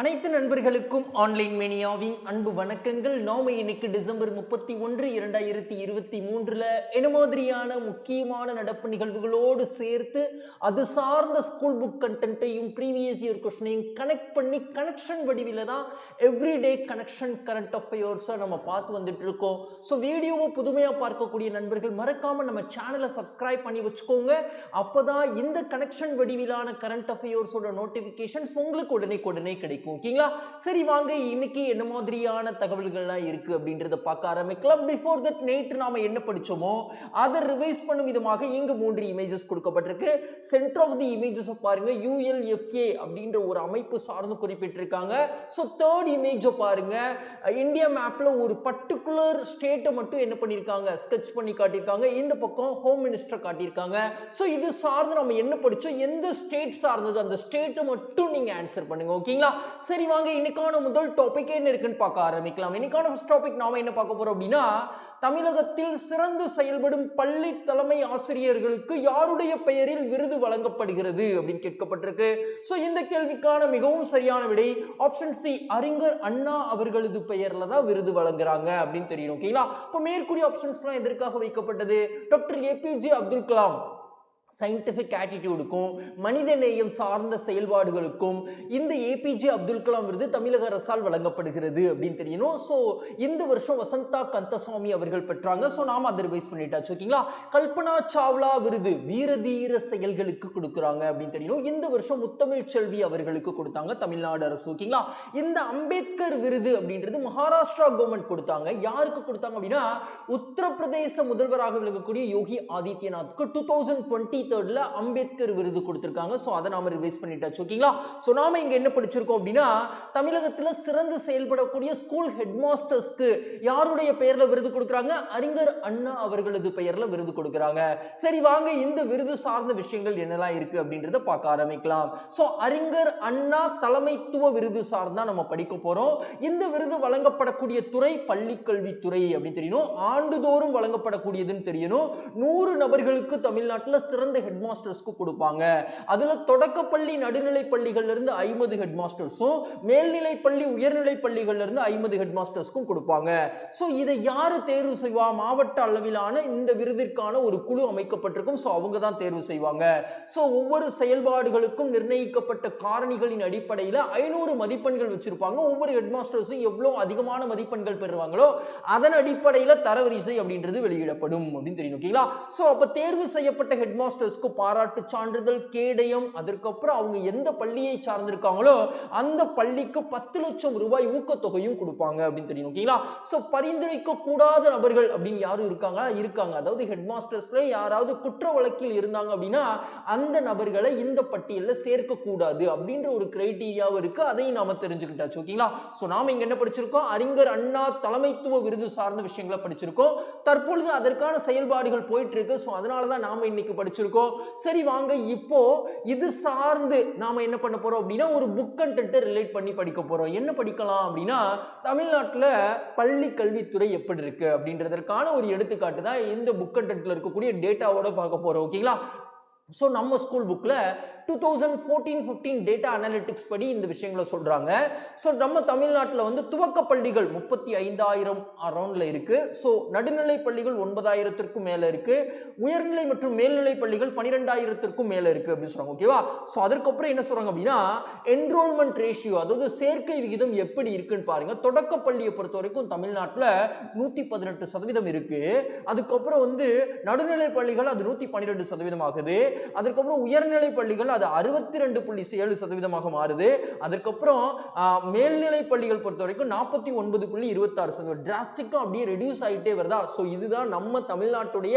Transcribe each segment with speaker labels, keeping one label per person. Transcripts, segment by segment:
Speaker 1: அனைத்து நண்பர்களுக்கும் ஆன்லைன் மேனியாவின் அன்பு வணக்கங்கள். நாம இன்னைக்கு டிசம்பர் முப்பத்தி ஒன்று இரண்டாயிரத்தி இருபத்தி மூன்றுல என்ன மாதிரியான முக்கியமான நடப்பு நிகழ்வுகளோடு சேர்த்து அது சார்ந்த ஸ்கூல் புக் கண்டென்ட்டையும் ப்ரீவியஸ் இயர் கொஸ்டினையும் கனெக்ட் பண்ணி கனெக்ஷன் வடிவில் தான் எவ்ரிடே கனெக்ஷன் கரண்ட் அஃபேர்ஸை நம்ம பார்த்து வந்துட்டு இருக்கோம் ஸோ வீடியோவை புதுமையாக பார்க்கக்கூடிய நண்பர்கள் மறக்காம நம்ம சேனலை சப்ஸ்கிரைப் பண்ணி வச்சுக்கோங்க. அப்பதான் இந்த கனெக்ஷன் வடிவிலான கரண்ட் அஃபேர்ஸோட நோட்டிஃபிகேஷன்ஸ் உங்களுக்கு உடனே உடனே கிடைக்கும். ஓகேங்களா? சரி வாங்க. இன்னைக்கு என்ன மாதிரியான தகவல்கள்லாம் இருக்கு அப்படின்றத பார்க்க ஆரம்பிக்கலாம். பிஃபோர் தட் நேற்று நாம என்ன படிச்சோமோ அதை ரிவைஸ் பண்ணும் விதமாக இங்கு மூன்று இமேஜஸ் கொடுக்கப்பட்டிருக்கு. சென்டர் ஆஃப் தி இமேஜஸ் பாருங்க. யூஎல்எஃப்ஏ அப்படின்ற ஒரு அமைப்பு சார்ந்து குறிப்பிட்டிருக்காங்க. ஸோ தேர்ட் இமேஜை பாருங்க. இந்தியா மேப்ல ஒரு பர்டிகுலர் ஸ்டேட்டை மட்டும் என்ன பண்ணியிருக்காங்க? ஸ்கெச் பண்ணி காட்டியிருக்காங்க. இந்த பக்கம் ஹோம் மினிஸ்டர் காட்டியிருக்காங்க. ஸோ இது சார்ந்து நம்ம என்ன படிச்சோம்? எந்த ஸ்டேட் சார்ந்தது? அந்த ஸ்டேட்டை மட்டும் நீங்க ஆன்சர் பண்ணுங்க. ஓகேங்களா? சரி வாங்க இன்னைக்கான முதல் டாபிக் என்ன இருக்குன்னு பார்க்க ஆரம்பிக்கலாம். இன்னைக்கான ஃபர்ஸ்ட் டாபிக் நாம என்ன பார்க்க போறோம் அப்படின்னா தமிழகத்தில் சிறந்து செயல்படும் பள்ளி தலைமை ஆசிரியர்களுக்கு யாருடைய பெயரில் விருது வழங்கப்படுகிறது அப்படின்னு கேட்கப்பட்டிருக்கு. ஸோ இந்த கேள்விக்கான மிகவும் சரியான விடை ஆப்ஷன் சி அறிஞர் அண்ணா அவர்களது பெயர்ல தான் விருது வழங்குறாங்க அப்படின்னு தெரியும் ஓகேங்களா இப்போ மேற்கூடிய ஆப்ஷன்ஸ்லாம் எதற்காக வைக்கப்பட்டது? Doctor APJ Abdul Kalam scientific ஆட்டிடியூடுக்கும் மனித நேயம் சார்ந்த செயல்பாடுகளுக்கும் இந்த ஏபிஜே அப்துல் கலாம் விருது தமிழக அரசால் வழங்கப்படுகிறது அப்படின்னு தெரியணும். ஸோ இந்த வருஷம் வசந்தா கந்தசாமி அவர்கள் பெற்றாங்க. ஸோ நாம் அதை ரிவைஸ் பண்ணிட்டாச்சு ஓகேங்களா? கல்பனா சாவ்லா விருது வீரதீர செயல்களுக்கு கொடுக்குறாங்க அப்படின்னு தெரியணும். இந்த வருஷம் முத்தமிழ் செல்வி அவர்களுக்கு கொடுத்தாங்க தமிழ்நாடு அரசு ஓகேங்களா? இந்த அம்பேத்கர் விருது அப்படின்றது மகாராஷ்டிரா கவர்மெண்ட் கொடுத்தாங்க. யாருக்கு கொடுத்தாங்க அப்படின்னா உத்தரப்பிரதேச முதல்வராக விளங்கக்கூடிய யோகி ஆதித்யநாத்க்கு டூ தௌசண்ட் டுவெண்ட்டி தேர்ட்ல அம்பேத்கர் விருது கொடுத்துருக்காங்க. ஸோ அதை நாம ரிவைஸ் பண்ணிட்டாச்சு ஓகேங்களா ஸோ நாம இங்க என்ன படிச்சிருக்கோம் அப்படின்னா தமிழகத்தில் சிறந்து செயல்படக்கூடிய ஸ்கூல் ஹெட் மாஸ்டர்ஸ்க்கு யாருடைய பெயர்ல விருது கொடுக்குறாங்க? அறிஞர் அண்ணா அவர்களது பெயர்ல விருது கொடுக்குறாங்க. சரி வாங்க இந்த விருது சார்ந்த விஷயங்கள் என்னெல்லாம் இருக்கு அப்படின்றத பார்க்க ஆரம்பிக்கலாம். ஸோ அறிஞர் அண்ணா தலைமைத்துவ விருது சார்ந்தா நம்ம படிக்க போறோம். இந்த விருது வழங்கப்படக்கூடிய துறை பள்ளிக்கல்வித்துறை அப்படின்னு தெரியணும் ஆண்டுதோறும் வழங்கப்படக்கூடியதுன்னு தெரியணும். நூறு நபர்களுக்கு தமிழ்நாட்டில் சிறந்த ஹெட் மாஸ்டர்ஸ்க்கு கொடுப்பாங்க. அதில் தொடக்கப்பள்ளி நடுநிலை பள்ளிகள்லேருந்து ஐம்பது ஹெட் மாஸ்டர்ஸும் மேல்நிலை பள்ளி உயர்நிலை பள்ளிகள்லேருந்து ஐம்பது ஹெட் மாஸ்டர்ஸ்க்கும் கொடுப்பாங்க. ஸோ இதை யார் தேர்வு செய்வா? மாவட்ட அளவிலான இந்த விருதிற்கான ஒரு குழு அமைக்கப்பட்டிருக்கும். ஸோ அவங்க தான் தேர்வு செய்வாங்க. ஸோ ஒவ்வொரு செயல்பாடுகளுக்கும் நிர்ணயிக்கப்பட்ட காரணிகளின் அடிப்படையில் ஐநூறு மதிப்பெண்கள் வச்சிருப்பாங்க. ஒவ்வொரு ஹெட் மாஸ்டர்ஸும் எவ்வளோ அதிகமான மதிப்பெண்கள் பெறுவாங்களோ அதன் அடிப்படையில் தரவரிசை அப்படின்றது வெளியிடப்படும் அப்படின்னு தெரியும். ஓகேங்களா? ஸோ அப்போ தேர்வு செய்யப்பட்ட ஹெட் மாஸ்டர்ஸ்க்கு பாராட்டு சான்றிதழ் கேடயம் அதற்கப்புறம் அவங்க எந்த பள்ளியை சார்ந்திருக்காங்களோ அந்த பள்ளிக்கு பத்து லட்சம் ரூபாய் ஊக்கத்தொகையும் கொடுப்பாங்க அப்படின்னு தெரியும் ஓகேங்களா ஸோ பரிந்துரைக்க கூடாத நபர்கள் அப்படின்னு யாரும் இருக்காங்க இருக்காங்க. அதாவது ஹெட் மாஸ்டர்ஸ்ல யாராவது குற்ற வழக்கில் இருந்தாங்க அப்படின்னா அந்த நபர்களை இந்த பட்டியலில் சேர்க்கக்கூடாது அப்படின்ற ஒரு கிரைட்டீரியாவும் இருக்கு. அதையும் நாம தெரிஞ்சுக்கிட்டாச்சு ஓகேங்களா ஸோ நாம இங்க என்ன படிச்சிருக்கோம்? அறிஞர் அண்ணா தலைமைத்துவ விருது சார்ந்த விஷயங்களை படிச்சிருக்கோம். தற்பொழுது அதற்கான செயல்பாடுகள் போயிட்டு இருக்கு. ஸோ அதனால தான் நாம இன்னைக்கு படிச்சிருக்கோம். சரி வாங்க. இப்போ இது சார்ந்து நாம என்ன பண்ண போறோம் அப்படின்னா ஒரு புக் கண்டென்ட்டை ரிலேட் பண்ணி படிக்க போறோம். என்ன படிக்கலாம் அப்படின்னா தமிழ்நாட்டில் பள்ளி கல்வித்துறை எப்படி இருக்கு அப்படின்றதற்கான ஒரு எடுத்துக்காட்டு தான் இந்த புக் கண்டென்ட்ல இருக்கக்கூடிய டேட்டாவோட பார்க்க போறோம். ஓகேங்களா ஸோ நம்ம ஸ்கூல் புக்கில் two thousand fourteen fifteen data analytics படி இந்த விஷயங்களை சொல்கிறாங்க ஸோ நம்ம தமிழ்நாட்டில் வந்து துவக்க பள்ளிகள் முப்பத்தி ஐந்தாயிரம் அரௌண்டில் இருக்குது ஸோ நடுநிலை பள்ளிகள் ஒன்பதாயிரத்திற்கும் மேலே இருக்குது உயர்நிலை மற்றும் மேல்நிலை பள்ளிகள் பன்னிரெண்டாயிரத்திற்கும் மேலே இருக்குது அப்படின்னு சொல்கிறாங்க ஓகேவா ஸோ அதற்கப்புறம் என்ன சொல்கிறாங்க அப்படின்னா என்ரோல்மெண்ட் ரேஷியோ அதாவது சேர்க்கை விகிதம் எப்படி இருக்குன்னு பாருங்கள் தொடக்க பள்ளியை பொறுத்த வரைக்கும் தமிழ்நாட்டில் நூற்றி பதினெட்டு சதவீதம் இருக்குது அதுக்கப்புறம் வந்து நடுநிலை பள்ளிகள் அது நூற்றி பன்னிரெண்டு சதவீதம் ஆகுது. அதுக்கப்புறம் உயர்நிலை பள்ளிகள் அது அறுபத்தி ரெண்டு புள்ளி ஏழு சதவீதமாக மாறுது. அதுக்கப்புறம் மேல்நிலை பள்ளிகள் பொறுத்த வரைக்கும் நாற்பத்தி ஒன்பது புள்ளி இருபத்தாறு சதவீதம். டிராஸ்டிக்காக அப்படியே ரெடியூஸ் ஆகிட்டே வருதா? ஸோ இதுதான் நம்ம தமிழ்நாட்டுடைய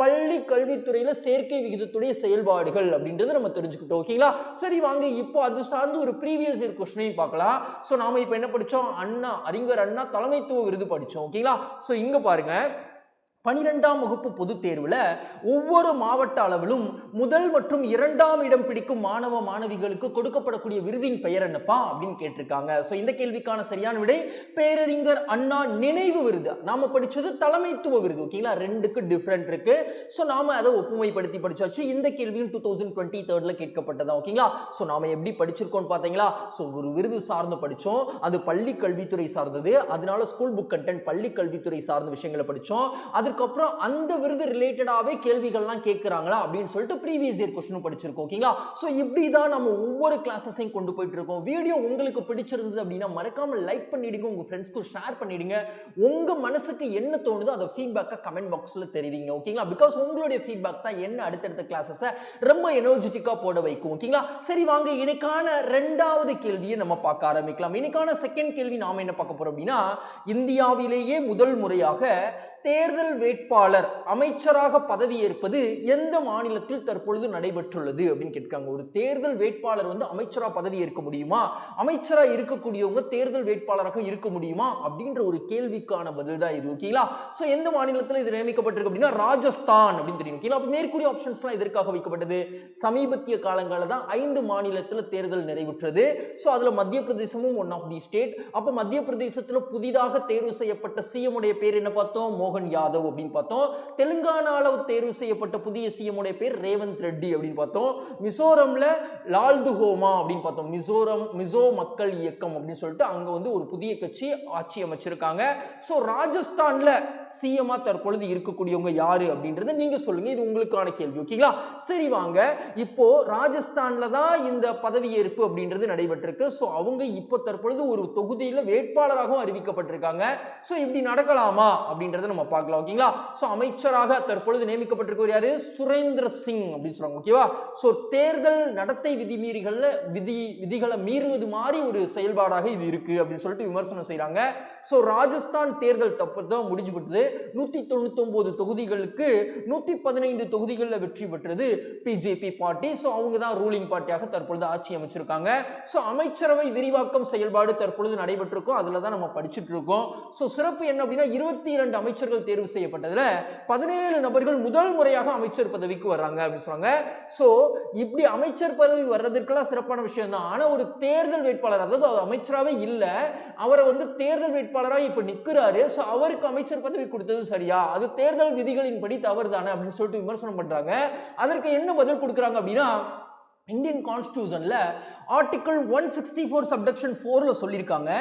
Speaker 1: பள்ளி கல்வித்துறையில சேர்க்கை விகிதத்துடைய செயல்பாடுகள் அப்படின்றத நம்ம தெரிஞ்சுக்கிட்டோம். ஓகேங்களா சரி வாங்க. இப்போ அது சார்ந்து ஒரு ப்ரீவியஸ் இயர் கொஸ்டினையும் பார்க்கலாம். ஸோ நாம இப்போ என்ன படித்தோம் அண்ணா அறிஞர் அண்ணா தலைமைத்துவ விருது படித்தோம் ஓகேங்களா ஸோ இங்கே பாருங்க. பனிரெண்டாம் வகுப்பு பொதுத் தேர்வில் ஒவ்வொரு மாவட்ட அளவிலும் முதல் மற்றும் இரண்டாம் இடம் பிடிக்கும் மாணவ மாணவிகளுக்கு கொடுக்கப்படக்கூடிய விருதின் பெயர் என்னப்பா அப்படின்னு கேட்டிருக்காங்க. ஸோ இந்த கேள்விக்கான சரியான விடை பேரறிஞர் அண்ணா நினைவு விருது. நாம படித்தது தலைமைத்துவ விருது ஓகேங்களா ரெண்டுக்கு டிஃப்ரெண்ட் இருக்கு. ஸோ நாம அதை ஒப்புமைப்படுத்தி படிச்சாச்சு. இந்த கேள்வியும் டூ தௌசண்ட் டுவெண்ட்டி தேர்டில் கேட்கப்பட்டதா ஓகேங்களா ஸோ நாம் எப்படி படிச்சிருக்கோம்னு பார்த்தீங்களா ஸோ ஒரு விருது சார்ந்து படித்தோம் அது பள்ளி கல்வித்துறை சார்ந்தது. அதனால ஸ்கூல் புக் கண்டென்ட் பள்ளி கல்வித்துறை சார்ந்த விஷயங்களை படித்தோம் அது அதுக்கப்புறம் அந்த விருது ரிலேட்டடாகவே கேள்விகள்லாம் கேட்குறாங்களா அப்படின்னு சொல்லிட்டு ப்ரீவியஸ் இயர் கொஸ்டினும் படிச்சிருக்கோம் ஓகேங்களா ஸோ இப்படி தான் நம்ம ஒவ்வொரு கிளாஸஸையும் கொண்டு போயிட்டு இருக்கோம். வீடியோ உங்களுக்கு பிடிச்சிருந்தது அப்படின்னா மறக்காமல் லைக் பண்ணிடுங்க உங்கள் ஃப்ரெண்ட்ஸ்க்கு ஷேர் பண்ணிடுங்க. உங்கள் மனசுக்கு என்ன தோணுதோ அதை ஃபீட்பேக்கை கமெண்ட் பாக்ஸில் தெரிவிங்க ஓகேங்களா பிகாஸ் உங்களுடைய ஃபீட்பேக் தான் என்ன அடுத்தடுத்த கிளாஸஸை ரொம்ப எனர்ஜெட்டிக்காக போட வைக்கும் ஓகேங்களா சரி வாங்க இன்னைக்கான ரெண்டாவது கேள்வியை நம்ம பார்க்க ஆரம்பிக்கலாம். இன்னைக்கான செகண்ட் கேள்வி நாம என்ன பார்க்க போறோம் அப்படின்னா இந்தியாவிலேயே முதல் முறையாக தேர்தல் வேட்பாளர் அமைச்சராக பதவியேற்பது எந்த மாநிலத்தில் தற்பொழுது நடைபெற்றுள்ளது அப்படின்னு கேட்காங்க ஒரு தேர்தல் வேட்பாளர் வந்து அமைச்சராக பதவியேற்க முடியுமா? அமைச்சராக இருக்கக்கூடியவங்க தேர்தல் வேட்பாளராக இருக்க முடியுமா? அப்படின்ற ஒரு கேள்விக்கான பதில் தான் இது ஓகேங்களா ஸோ எந்த மாநிலத்தில் இது நியமிக்கப்பட்டிருக்கு அப்படின்னா ராஜஸ்தான் அப்படின்னு தெரியும் ஓகேங்களா அப்போ மேற்கூடிய ஆப்ஷன்ஸ்லாம் எதற்காக வைக்கப்பட்டது? சமீபத்திய காலங்களில் தான் ஐந்து மாநிலத்தில் தேர்தல் நிறைவுற்றது. ஸோ அதில் மத்திய பிரதேசமும் ஒன் ஆஃப் தி ஸ்டேட் அப்போ மத்திய பிரதேசத்தில் புதிதாக தேர்வு செய்யப்பட்ட சிஎம் உடைய பேர் என்ன பார்த்தோம்? மோகன் யாதவ் அப்படின்னு பார்த்தோம். தெலுங்கானால தேர்வு செய்யப்பட்ட புதிய சிஎம்முடைய பேர் ரேவந்த் ரெட்டி அப்படின்னு பார்த்தோம். மிசோரம்ல லால்துஹோமா அப்படின்னு பார்த்தோம். மிசோரம் மிசோ மக்கள் இயக்கம் அப்படின்னு சொல்லிட்டு அங்கே வந்து ஒரு புதிய கட்சி ஆட்சி அமைச்சிருக்காங்க. ஸோ ராஜஸ்தான்ல சிஎம்மா தற்பொழுது இருக்கக்கூடியவங்க யாரு அப்படின்றத நீங்க சொல்லுங்க. இது உங்களுக்கான கேள்வி ஓகேங்களா? சரி வாங்க. இப்போ ராஜஸ்தான்ல தான் இந்த பதவியேற்பு அப்படின்றது நடைபெற்றிருக்கு. ஸோ அவங்க இப்போ தற்பொழுது ஒரு தொகுதியில் வேட்பாளராகவும் அறிவிக்கப்பட்டிருக்காங்க. ஸோ இப்படி நடக்கலாமா அப்படின்றத நம்ம நம்ம பார்க்கலாம் ஓகேங்களா ஸோ அமைச்சராக தற்பொழுது நியமிக்கப்பட்டிருக்கவர் யாரு? சுரேந்திர சிங் அப்படின்னு சொல்றாங்க ஓகேவா ஸோ தேர்தல் நடத்தை விதிமீறிகளில் விதி விதிகளை மீறுவது மாதிரி ஒரு செயல்பாடாக இது இருக்கு அப்படின்னு சொல்லிட்டு விமர்சனம் செய்றாங்க. ஸோ ராஜஸ்தான் தேர்தல் தப்பு தான் முடிஞ்சு விட்டது நூத்தி தொண்ணூத்தி ஒன்பது தொகுதிகளுக்கு நூத்தி பதினைந்து தொகுதிகளில் வெற்றி பெற்றது பிஜேபி பார்ட்டி. ஸோ அவங்க தான் ரூலிங் பார்ட்டியாக தற்பொழுது ஆட்சி அமைச்சிருக்காங்க. ஸோ அமைச்சரவை விரிவாக்கம் செயல்பாடு தற்பொழுது நடைபெற்றிருக்கும். அதில் தான் நம்ம படிச்சுட்டு இருக்கோம். ஸோ சிறப்பு என்ன அப்படின்னா இருபத்தி இரண்டு அமைச்சர் அமைச்சர்கள் தேர்வு செய்யப்பட்டதுல பதினேழு நபர்கள் முதல் முறையாக அமைச்சர் பதவிக்கு வர்றாங்க அப்படின்னு சொன்னாங்க ஸோ இப்படி அமைச்சர் பதவி வர்றதுக்கெல்லாம் சிறப்பான விஷயம் தான் ஆனால் ஒரு தேர்தல் வேட்பாளர் அதாவது அவர் அமைச்சராகவே இல்லை அவரை வந்து தேர்தல் வேட்பாளராக இப்போ நிற்கிறாரு ஸோ அவருக்கு அமைச்சர் பதவி கொடுத்தது சரியா? அது தேர்தல் விதிகளின்படி தவறு தானே அப்படின்னு சொல்லிட்டு விமர்சனம் பண்றாங்க. அதற்கு என்ன பதில் கொடுக்குறாங்க அப்படின்னா Indian கான்ஸ்டியூஷனில் article one sixty four subsection ஃபோரில் சொல்லியிருக்காங்க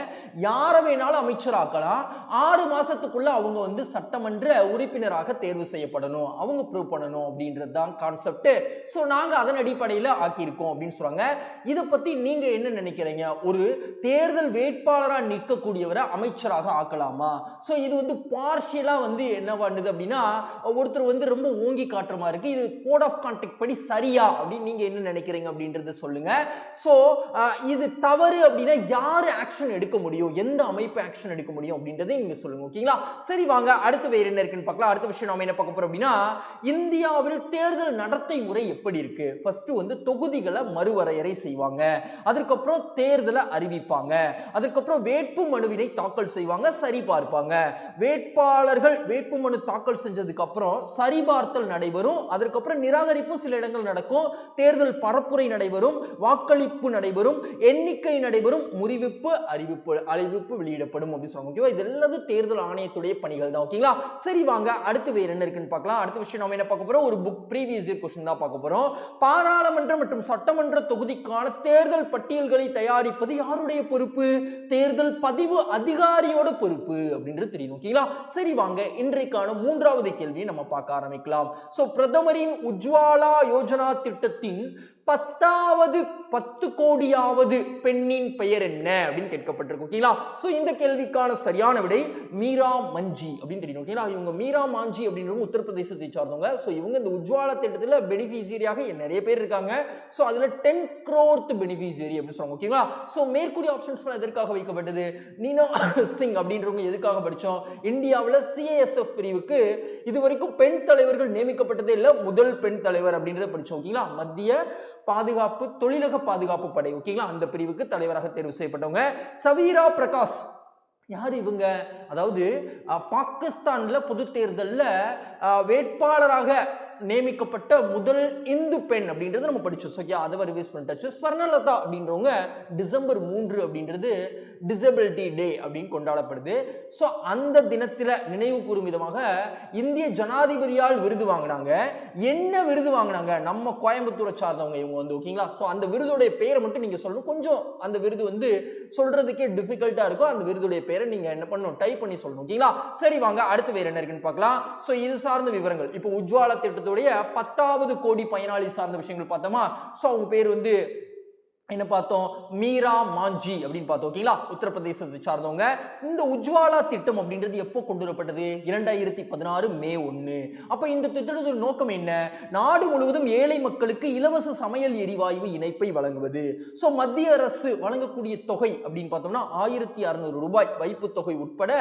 Speaker 1: யாரை வேணாலும் அமைச்சராக்கலாம். ஆறு மாதத்துக்குள்ளே அவங்க வந்து சட்டமன்ற உறுப்பினராக தேர்வு செய்யப்படணும். அவங்க ப்ரூவ் பண்ணணும் அப்படின்றது தான் கான்செப்ட் ஸோ நாங்கள் அதன் அடிப்படையில் ஆக்கியிருக்கோம் அப்படின்னு சொல்கிறாங்க இதை பற்றி நீங்கள் என்ன நினைக்கிறீங்க? ஒரு தேர்தல் வேட்பாளராக நிற்கக்கூடியவரை அமைச்சராக ஆக்கலாமா? ஸோ இது வந்து பார்ஷியலாக வந்து என்ன பண்ணுது அப்படின்னா ஒருத்தர் வந்து ரொம்ப ஓங்கி காட்டுற மாதிரி இருக்குது இது கோட் ஆஃப் கான்டாக்ட் படி சரியா அப்படின்னு நீங்கள் என்ன நினைக்கிறீங்க? அப்படின்றத சொல்லுங்க. ஸோ இது தவறு அப்படின்னா யார் ஆக்ஷன் எடுக்க முடியும்? எந்த அமைப்பு ஆக்ஷன் எடுக்க முடியும் அப்படின்றத நீங்க சொல்லுங்க ஓகேங்களா? சரி வாங்க. அடுத்து வேற என்ன இருக்குன்னு பார்க்கலாம். அடுத்த விஷயம் நாம என்ன பார்க்க போறோம் அப்படின்னா இந்தியாவில் தேர்தல் நடத்தை முறை எப்படி இருக்கு? ஃபர்ஸ்ட் வந்து தொகுதிகளை மறுவரையறை செய்வாங்க. அதுக்கப்புறம் தேர்தலை அறிவிப்பாங்க. அதுக்கப்புறம் வேட்பு மனுவினை தாக்கல் செய்வாங்க சரி பார்ப்பாங்க. வேட்பாளர்கள் வேட்பு மனு தாக்கல் செஞ்சதுக்கு அப்புறம் சரிபார்த்தல் நடைபெறும். அதற்கப்புறம் நிராகரிப்பும் சில இடங்கள் நடக்கும். தேர்தல் பரப்பு பரப்புரை நடைபெறும் வாக்களிப்பு நடைபெறும் எண்ணிக்கை நடைபெறும் முறிவிப்பு அறிவிப்பு அறிவிப்பு வெளியிடப்படும் அப்படின்னு சொல்லுவாங்க. ஓகேவா இது எல்லாத்தும் தேர்தல் ஆணையத்துடைய பணிகள் தான். ஓகேங்களா சரி வாங்க அடுத்து வேற என்ன இருக்குன்னு பார்க்கலாம். அடுத்த விஷயம் நம்ம என்ன பார்க்க போறோம்? ஒரு புக் ப்ரீவியஸ் இயர் கொஸ்டின் தான் பார்க்க போறோம். பாராளுமன்ற மற்றும் சட்டமன்ற தொகுதிக்கான தேர்தல் பட்டியல்களை தயாரிப்பது யாருடைய பொறுப்பு? தேர்தல் பதிவு அதிகாரியோட பொறுப்பு அப்படின்றது தெரியும். ஓகேங்களா சரி வாங்க இன்றைக்கான மூன்றாவது கேள்வியை நம்ம பார்க்க ஆரம்பிக்கலாம். சோ பிரதமரின் உஜ்வாலா யோஜனா திட்டத்தின் பத்தாவது பத்து கோடியாவது பெண்ணின் பெயர் என்ன அப்படின்னு கேட்கப்பட்டிருக்கு ஓகேங்களா? ஸோ இந்த கேள்விக்கான சரியான விடை மீரா மஞ்சி அப்படின்னு தெரியும் ஓகேங்களா? இவங்க மீரா மாஞ்சி அப்படின்றவங்க உத்தரப்பிரதேசத்தை சார்ந்தவங்க. ஸோ இவங்க இந்த உஜ்வாலா திட்டத்தில் பெனிஃபிஷியரியாக நிறைய பேர் இருக்காங்க. ஸோ அதில் டென் க்ரோர்த் பெனிஃபிஷியரி அப்படின்னு சொல்லுவாங்க ஓகேங்களா? ஸோ மேற்கூறிய ஆப்ஷன்ஸ்லாம் எதற்காக வைக்கப்பட்டது? நீனா சிங் அப்படின்றவங்க எதுக்காக படித்தோம் இந்தியாவில் சிஏஎஸ்எஃப் பிரிவுக்கு இது வரைக்கும் பெண் தலைவர்கள் நியமிக்கப்பட்டதே இல்லை முதல் பெண் தலைவர் அப்படின்றத படித்தோம் ஓகேங்களா? மத்திய பாதுகாப்பு தொழிலக பாதுகாப்பு படை ஓகேங்களா அந்த பிரிவுக்கு தலைவராக தேர்வு செய்யப்பட்டவங்க. சவீரா பிரகாஷ். யார் இவங்க? அதாவது பாகிஸ்தானில் பாகிஸ்தான்ல பொது தேர்தலில் வேட்பாளராக நியமிக்கப்பட்ட முதல் இந்து பெண் அப்படின்றது நம்ம படிச்சோம். ஸோ அதை ரிவைஸ் பண்ணிட்டாச்சு. ஸ்வர்ணலதா அப்படின்றவங்க டிசம்பர் மூன்று அப்படின்றது டிசபிலிட்டி டே அப்படின்னு கொண்டாடப்படுது. ஸோ அந்த தினத்தில் நினைவு கூறும் விதமாக இந்திய ஜனாதிபதியால் விருது வாங்கினாங்க. என்ன விருது வாங்கினாங்க? நம்ம கோயம்புத்தூரை சார்ந்தவங்க இவங்க வந்து ஓகேங்களா ஸோ அந்த விருதுடைய பேரை மட்டும் நீங்கள் சொல்லணும். கொஞ்சம் அந்த விருது வந்து சொல்றதுக்கே டிஃபிகல்ட்டாக இருக்கும். அந்த விருதுடைய பேரை நீங்கள் என்ன பண்ணணும்? டைப் பண்ணி சொல்லணும். ஓகேங்களா சரி வாங்க. அடுத்து வேறு என்ன இருக்குன்னு பார்க்கலாம். ஸோ இது சார்ந்த விவரங்கள். இப்போ உஜ்வாலா திட்டத்துடைய பத்தாவது கோடி பயனாளி சார்ந்த விஷயங்கள் பார்த்தோமா? ஸோ அவங்க பேர் வந்து என்ன பார்த்தோம்? மீரா மாஞ்சி அப்படின்னு பார்த்தோம். ஓகேங்களா? உத்தரப்பிரதேசத்தை சார்ந்தவங்க. இந்த உஜ்வாலா திட்டம் அப்படின்றது எப்போ கொண்டு வரப்பட்டது இரண்டாயிரத்தி பதினாறு மே ஒன்று அப்போ இந்த திட்டத்தோட நோக்கம் என்ன? நாடு முழுவதும் ஏழை மக்களுக்கு இலவச சமையல் எரிவாயு இணைப்பை வழங்குவது. ஸோ மத்திய அரசு வழங்கக்கூடிய தொகை அப்படின்னு பார்த்தோம்னா ஆயிரத்தி அறுநூறு ரூபாய் வைப்பு தொகை உட்பட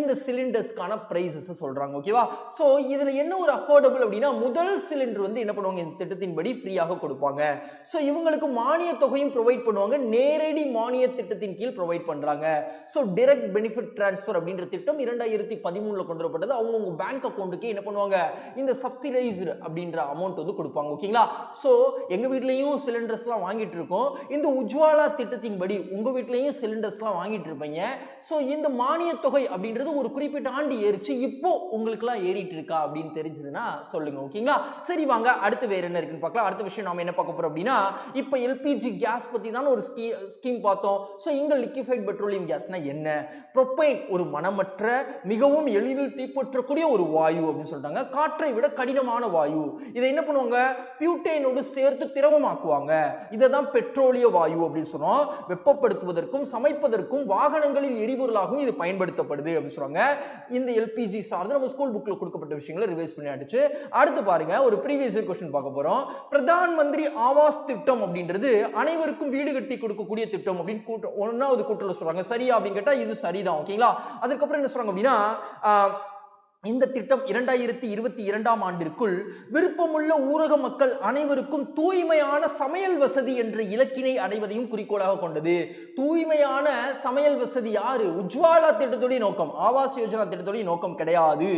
Speaker 1: இந்த சிலிண்டர்ஸ்க்கான ப்ரைஸஸ் சொல்கிறாங்க ஓகேவா? ஸோ இதில் என்ன ஒரு அஃபோர்டபுள் அப்படின்னா முதல் சிலிண்டர் வந்து என்ன பண்ணுவாங்க? இந்த திட்டத்தின்படி ஃப்ரீயாக கொடுப்பாங்க. ஸோ இவங்களுக்கு மானிய தொகையும் ப்ரொவைட் பண்ணுவாங்க. நேரடி மானிய திட்டத்தின் கீழ் ப்ரொவைட் பண்றாங்க. ஸோ டிரெக்ட் பெனிஃபிட் ட்ரான்ஸ்ஃபர் அப்படின்ற திட்டம் இரண்டாயிரத்தி பதிமூணில் கொண்டு வரப்பட்டது அவங்கவுங்க பேங்க் அக்கௌண்ட்டுக்கு என்ன பண்ணுவாங்க? இந்த சப்சிடைஸ்டு அப்படின்ற அமௌண்ட் வந்து கொடுப்பாங்க. ஓகேங்களா ஸோ எங்க வீட்லயும் சிலிண்டர்ஸ்லாம் வாங்கிட்டு இருக்கோம். இந்த உஜ்வாலா திட்டத்தின்படி உங்க வீட்லயும் சிலிண்டர்ஸ்லாம் வாங்கிட்டு இருப்பீங்க. ஸோ இந்த மானிய தொகை அப்படின்றது ஒரு குறிப்பிட்ட ஆண்டு ஏறிச்சு. இப்போ உங்களுக்குலாம் ஏறிட்டு இருக்கா அப்படின்னு தெரிஞ்சதுன்னா சொல்லுங்க. ஓகேங்களா சரி வாங்க. அடுத்து வேற என்ன இருக்குன்னு பார்க்கலாம். அடுத்த விஷயம் நாம என்ன பார்க்க போறோம் அப்படின்னா இப்போ எல்பிஜி கேஸ் கேஸ் பற்றி தான் ஒரு ஸ்கீ ஸ்கீம் பார்த்தோம். ஸோ இங்கே லிக்யூஃபைட் பெட்ரோலியம் கேஸ்னால் என்ன? ப்ரொப்பைன் ஒரு மனமற்ற மிகவும் எளிதில் தீப்பற்றக்கூடிய ஒரு வாயு அப்படின்னு சொல்கிறாங்க காற்றை விட கடினமான வாயு. இதை என்ன பண்ணுவாங்க? பியூட்டைனோடு சேர்த்து திரவமாக்குவாங்க. இதை தான் பெட்ரோலிய வாயு அப்படின்னு சொன்னோம். வெப்பப்படுத்துவதற்கும் சமைப்பதற்கும் வாகனங்களில் எரிபொருளாகவும் இது பயன்படுத்தப்படுது அப்படின்னு சொல்கிறாங்க இந்த எல்பிஜி சார்ந்து நம்ம ஸ்கூல் புக்கில் கொடுக்கப்பட்ட விஷயங்களை ரிவைஸ் பண்ணி அடிச்சு அடுத்து பாருங்க ஒரு ப்ரீவியஸ் கொஸ்டின் பார்க்க போகிறோம் பிரதான் மந்திரி ஆவாஸ் திட்டம் அப்படின்றது அனைவரும் அனைவருக்கும் வீடு கட்டி கொடுக்கக்கூடிய திட்டம் அப்படின்னு கூட்டம் ஒன்னாவது கூட்டத்தில் சொல்றாங்க. சரியா அப்படின்னு கேட்டால் இது சரிதான் ஓகேங்களா? அதுக்கப்புறம் என்ன சொல்றாங்க அப்படின்னா இந்த திட்டம் இரண்டாயிரத்தி இருபத்தி இரண்டாம் ஆண்டிற்குள் விருப்பமுள்ள ஊரக மக்கள் அனைவருக்கும் தூய்மையான சமையல் வசதி என்ற இலக்கினை அடைவதையும் குறிக்கோளாக கொண்டது. தூய்மையான சமையல் வசதி யாரு? உஜ்வாலா திட்டத்துடைய நோக்கம் ஆவாஸ் யோஜனா திட்டத்துடைய நோக்கம் கிடையாது.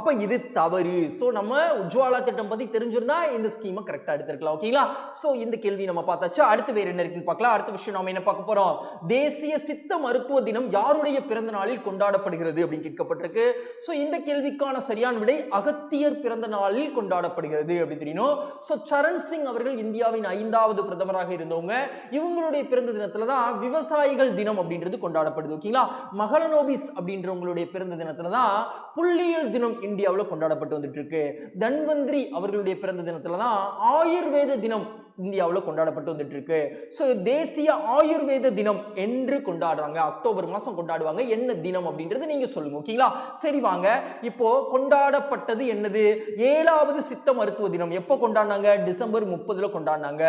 Speaker 1: அப்ப இது தவறு. சோ நம்ம உஜ்வாலா திட்டம் பத்தி தெரிஞ்சிருந்தா இந்த ஸ்கீமை கரெக்டா எடுத்திருக்கலாம். ஓகேங்களா சோ இந்த கேள்வி நம்ம பார்த்தாச்சு. அடுத்து வேற என்ன இருக்குன்னு பார்க்கலாம். அடுத்த விஷயம் நம்ம என்ன பார்க்க போறோம்? தேசிய சித்த மருத்துவ தினம் யாருடைய பிறந்த நாளில் கொண்டாடப்படுகிறது அப்படின்னு கேட்கப்பட்டிருக்கு. சோ இந்த கேள்வி கேள்விக்கான சரியான விடை அகத்தியர் பிறந்த நாளில் கொண்டாடப்படுகிறது அப்படி தெரியணும் ஸோ சரண் சிங் அவர்கள் இந்தியாவின் ஐந்தாவது பிரதமராக இருந்தவங்க. இவங்களுடைய பிறந்த தினத்துல தான் விவசாயிகள் தினம் அப்படின்றது கொண்டாடப்படுது ஓகேங்களா மகளனோபிஸ் அப்படின்றவங்களுடைய பிறந்த தினத்துல தான் புள்ளியியல் தினம் இந்தியாவில் கொண்டாடப்பட்டு வந்துட்டு இருக்கு. தன்வந்திரி அவர்களுடைய பிறந்த தினத்துல தான் ஆயுர்வேத தினம் இந்தியாவில் கொண்டாடப்பட்டு வந்துட்டு இருக்கு ஸோ தேசிய ஆயுர்வேத தினம் என்று கொண்டாடுறாங்க. அக்டோபர் மாதம் கொண்டாடுவாங்க. என்ன தினம் அப்படின்றது நீங்க சொல்லுங்க ஓகேங்களா சரி வாங்க. இப்போ கொண்டாடப்பட்டது என்னது? ஏழாவது சித்த மருத்துவ தினம். எப்போ கொண்டாடினாங்க? டிசம்பர் முப்பதுல கொண்டாடினாங்க.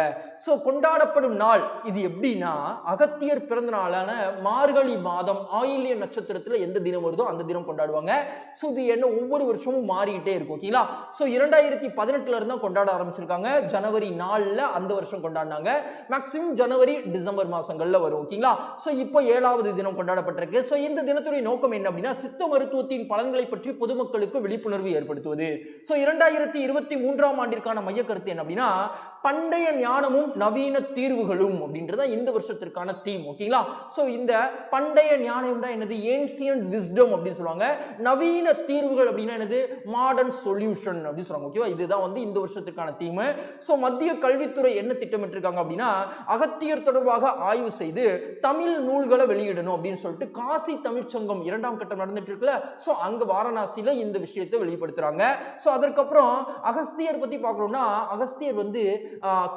Speaker 1: ஸோ கொண்டாடப்படும் நாள் இது எப்படின்னா அகத்தியர் பிறந்த நாளான மார்கழி மாதம் ஆயில்ய நட்சத்திரத்தில் எந்த தினம் வருதோ அந்த தினம் கொண்டாடுவாங்க. ஸோ இது என்ன? ஒவ்வொரு வருஷமும் மாறிக்கிட்டே இருக்கும் ஓகேங்களா ஸோ இரண்டாயிரத்தி பதினெட்டுல இருந்தா தான் கொண்டாட ஆரம்பிச்சிருக்காங்க. ஜனவரி நாலில் அந்த வருஷம் கொண்டாடினாங்க. மேக்ஸிமம் ஜனவரி டிசம்பர் மாசங்கள்ல வரும் ஓகேங்களா? ஸோ இப்போ ஏழாவது தினம் கொண்டாடப்பட்டிருக்கு. ஸோ இந்த தினத்துடைய நோக்கம் என்ன அப்படின்னா சித்த மருத்துவத்தின் பலன்களை பற்றி பொதுமக்களுக்கு விழிப்புணர்வு ஏற்படுத்துவது. ஸோ இரண்டாயிரத்தி இருபத்தி மூன்றாம் ஆண்டிற்கான மைய கருத்து என்ன அப்படின்னா பண்டைய ஞானமும் நவீன தீர்வுகளும் அப்படின்றத இந்த வருஷத்திற்கான தீம் ஓகேங்களா ஸோ இந்த பண்டைய ஞானம்னா என்னது? ஏன்சியன்ட் விஸ்டம் அப்படின்னு சொல்லுவாங்க. நவீன தீர்வுகள் அப்படின்னா என்னது? மாடர்ன் சொல்யூஷன் அப்படின்னு சொல்லுவாங்க ஓகேவா இதுதான் வந்து இந்த வருஷத்துக்கான தீம் ஸோ மத்திய கல்வித்துறை என்ன திட்டமிட்டிருக்காங்க அப்படின்னா அகத்தியர் தொடர்பாக ஆய்வு செய்து தமிழ் நூல்களை வெளியிடணும் அப்படின்னு சொல்லிட்டு காசி தமிழ்ச்சங்கம் இரண்டாம் கட்டம் நடந்துட்டு இருக்குல்ல ஸோ அங்கே வாரணாசியில் இந்த விஷயத்தை வெளிப்படுத்துறாங்க. ஸோ அதற்கப்புறம் அகஸ்தியர் பற்றி பார்க்கணும்னா அகஸ்தியர் வந்து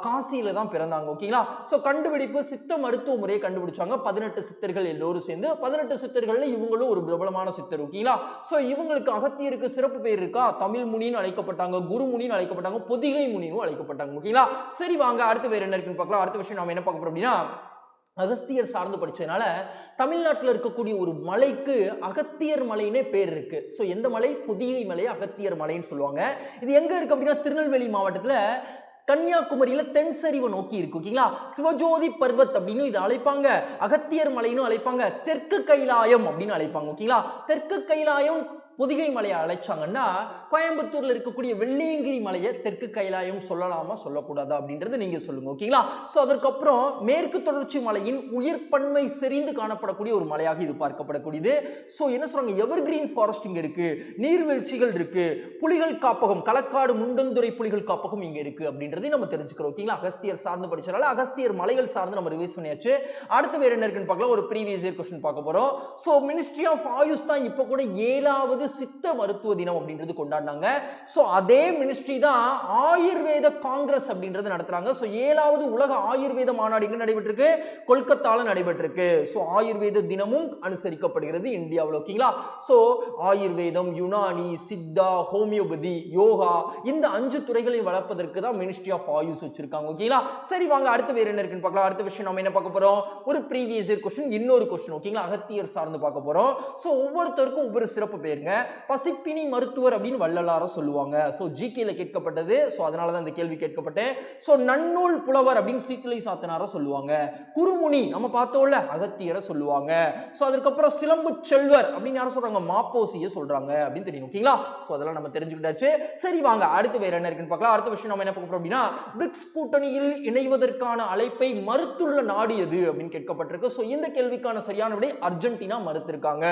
Speaker 1: காசியில தான் பிறந்தாங்க ஓகேங்களா? ஸோ கண்டுபிடிப்பு சித்த மருத்துவ முறையை கண்டுபிடிச்சாங்க. பதினெட்டு சித்தர்கள் எல்லோரும் சேர்ந்து பதினெட்டு சித்தர்கள்ல இவங்களும் ஒரு பிரபலமான சித்தர் ஓகேங்களா? ஸோ இவங்களுக்கு அகத்தியருக்கு சிறப்பு பேர் இருக்கா? தமிழ் முனின்னு அழைக்கப்பட்டாங்க குரு முனின்னு அழைக்கப்பட்டாங்க பொதிகை முனின்னு அழைக்கப்பட்டாங்க ஓகேங்களா? சரி வாங்க அடுத்து வேற என்ன இருக்குன்னு பார்க்கலாம். அடுத்த விஷயம் நம்ம என்ன பார்க்க போறோம் அப்படின்னா அகஸ்தியர் சார்ந்து படித்ததுனால தமிழ்நாட்டில் இருக்கக்கூடிய ஒரு மலைக்கு அகத்தியர் மலைன்னே பேர் இருக்கு. ஸோ எந்த மலை? புதிய மலை அகத்தியர் மலைன்னு சொல்லுவாங்க. இது எங்கே இருக்கு அப்படின்னா திருநெல்வேலி மாவட்டத்தில் கன்னியாகுமரியில தென் சரிவு நோக்கி இருக்கு ஓகேங்களா? சிவஜோதி பர்வத் அப்படின்னு இது அழைப்பாங்க. அகத்தியர் மலைன்னு அழைப்பாங்க. தெற்கு கைலாயம் அப்படின்னு அழைப்பாங்க ஓகேங்களா? தெற்கு கைலாயம் பொதிகை மலையை அழைச்சாங்கன்னா கோயம்புத்தூர்ல இருக்கக்கூடிய வெள்ளியங்கிரி மலையை தெற்கு கைலாயம் சொல்லலாமா சொல்லக்கூடாதா அப்படின்றது நீங்க சொல்லுங்க ஓகேங்களா? ஸோ அதற்கப்புறம் மேற்கு தொடர்ச்சி மலையின் உயிர் பன்மை செறிந்து காணப்படக்கூடிய ஒரு மலையாக இது பார்க்கப்படக்கூடியது. ஸோ என்ன சொல்றாங்க? எவர் கிரீன் ஃபாரஸ்ட் இங்க இருக்கு நீர்வீழ்ச்சிகள் இருக்கு புலிகள் காப்பகம் களக்காடு முண்டந்துறை புலிகள் காப்பகம் இங்க இருக்கு அப்படின்றதையும் நம்ம தெரிஞ்சுக்கிறோம் ஓகேங்களா? அகஸ்தியர் சார்ந்து படிச்சனால அகஸ்தியர் மலைகள் சார்ந்து நம்ம ரிவைஸ் பண்ணியாச்சு. அடுத்து வேற என்ன இருக்குன்னு பார்க்கலாம் ஒரு ப்ரீவியஸ் இயர் கொஸ்டின் பார்க்க போறோம். ஸோ மினிஸ்ட்ரி ஆஃப் ஆயுஷ் தான் இப்போ கூட ஏழாவது சித்த மருத்துவ தினம் அப்படின்றது கொண்டாடினாங்க. ஸோ அதே மினிஸ்ட்ரி தான் ஆயுர்வேத காங்கிரஸ் அப்படின்றது நடத்துறாங்க. ஸோ ஏழாவது உலக ஆயுர்வேத மாநாடு எங்கே நடைபெற்றிருக்கு? கொல்கத்தாவில் நடைபெற்றிருக்கு. ஸோ ஆயுர்வேத தினமும் அனுசரிக்கப்படுகிறது இந்தியாவில் ஓகேங்களா ஸோ ஆயுர்வேதம் யுனானி சித்தா ஹோமியோபதி யோகா இந்த அஞ்சு துறைகளை வளர்ப்பதற்கு தான் மினிஸ்ட்ரி ஆஃப் ஆயுஷ் வச்சிருக்காங்க ஓகேங்களா சரி வாங்க அடுத்து வேறு என்ன இருக்குன்னு பார்க்கலாம். அடுத்த விஷயம் நம்ம என்ன பார்க்க போறோம்? ஒரு ப்ரீவியஸ் இயர் கொஸ்டின் இன்னொரு கொஸ்டின் ஓகேங்களா அகத்தியர் சார்ந்து பார்க்க போறோம். ஸோ ஒவ்வொருத்தருக்கும் ஒவ்வொரு சிறப்பு பேருங்க. பசிப்பினி மருத்துவர் அப்படின்னு வள்ளலார சொல்லுவாங்க. ஸோ ஜிகேல கேட்கப்பட்டது. ஸோ அதனால தான் இந்த கேள்வி கேட்கப்பட்டேன். ஸோ நன்னூல் புலவர் அப்படின்னு சீக்கிலை சாத்தனார சொல்லுவாங்க. குருமுனி நம்ம பார்த்தோம்ல அகத்தியரை சொல்லுவாங்க. ஸோ அதுக்கப்புறம் சிலம்பு செல்வர் அப்படின்னு யாரும் சொல்றாங்க? மாப்போசியை சொல்றாங்க அப்படின்னு தெரியும். ஓகேங்களா? ஸோ அதெல்லாம் நம்ம தெரிஞ்சுக்கிட்டாச்சு. சரி வாங்க. அடுத்து வேற என்ன இருக்குன்னு பார்க்கலாம். அடுத்த விஷயம் நம்ம என்ன பார்க்க போறோம் அப்படின்னா பிரிக்ஸ் கூட்டணியில் இணைவதற்கான அழைப்பை மறுத்துள்ள நாடு எது அப்படின்னு கேட்கப்பட்டிருக்கு. ஸோ இந்த கேள்விக்கான சரியான விடை அர்ஜென்டினா மறுத்திருக்காங்க.